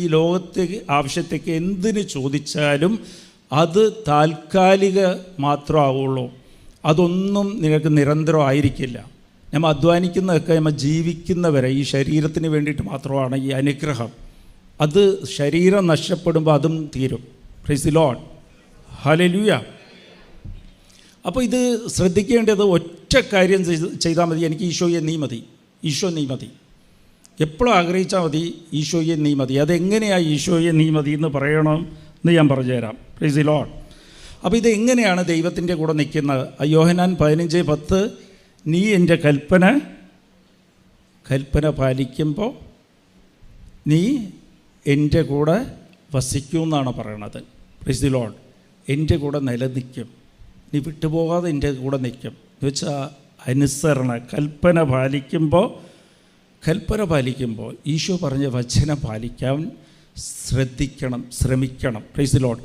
ഈ ലോകത്തേക്ക് ആവശ്യത്തേക്ക് എന്തിന് ചോദിച്ചാലും അത് താൽക്കാലിക മാത്രമാവുള്ളൂ. അതൊന്നും നിങ്ങൾക്ക് നിരന്തരം ആയിരിക്കില്ല നമ്മൾ അധ്വാനിക്കുന്നതൊക്കെ നമ്മൾ ജീവിക്കുന്നവരെ ഈ ശരീരത്തിന് വേണ്ടിയിട്ട് മാത്രമാണ് ഈ അനുഗ്രഹം. അത് ശരീരം നഷ്ടപ്പെടുമ്പോൾ അതും തീരും. പ്രൈസ് ലോൺ ഹലലുയ അപ്പോൾ ഇത് ശ്രദ്ധിക്കേണ്ടത് ഒറ്റ കാര്യം ചെയ്താൽ മതി. എനിക്ക് ഈശോയെ നീ മതി. ഈശോ നീ മതി. എപ്പോഴും ആഗ്രഹിച്ചാൽ മതി ഈശോയെ നീ മതി. അതെങ്ങനെയാണ് ഈശോയെ നീ മതി എന്ന് പറയണം എന്ന് ഞാൻ പറഞ്ഞുതരാം. പ്ലീസ് ഇ ലോൺ അപ്പോൾ ഇത് എങ്ങനെയാണ് ദൈവത്തിന്റെ കൂടെ നിൽക്കുന്നത്? അയ്യോഹനാൻ യോഹനാൻ പതിനഞ്ച് പത്ത് നീ എന്റെ കൽപ്പന കൽപ്പന പാലിക്കുമ്പോൾ നീ എന്റെ കൂടെ വസിക്കൂ എന്നാണ് പറയണത്. പ്ലീസ് ദി ലോൺ എന്റെ കൂടെ നിലനിൽക്കും. നീ വിട്ടുപോകാതെ എന്റെ കൂടെ നിൽക്കും. എന്ന് വെച്ചാൽ അനുസരണ കൽപ്പന പാലിക്കുമ്പോൾ കൽപ്പന പാലിക്കുമ്പോൾ ഈശോ പറഞ്ഞ വചനം പാലിക്കാൻ ശ്രദ്ധിക്കണം ശ്രമിക്കണം. Price load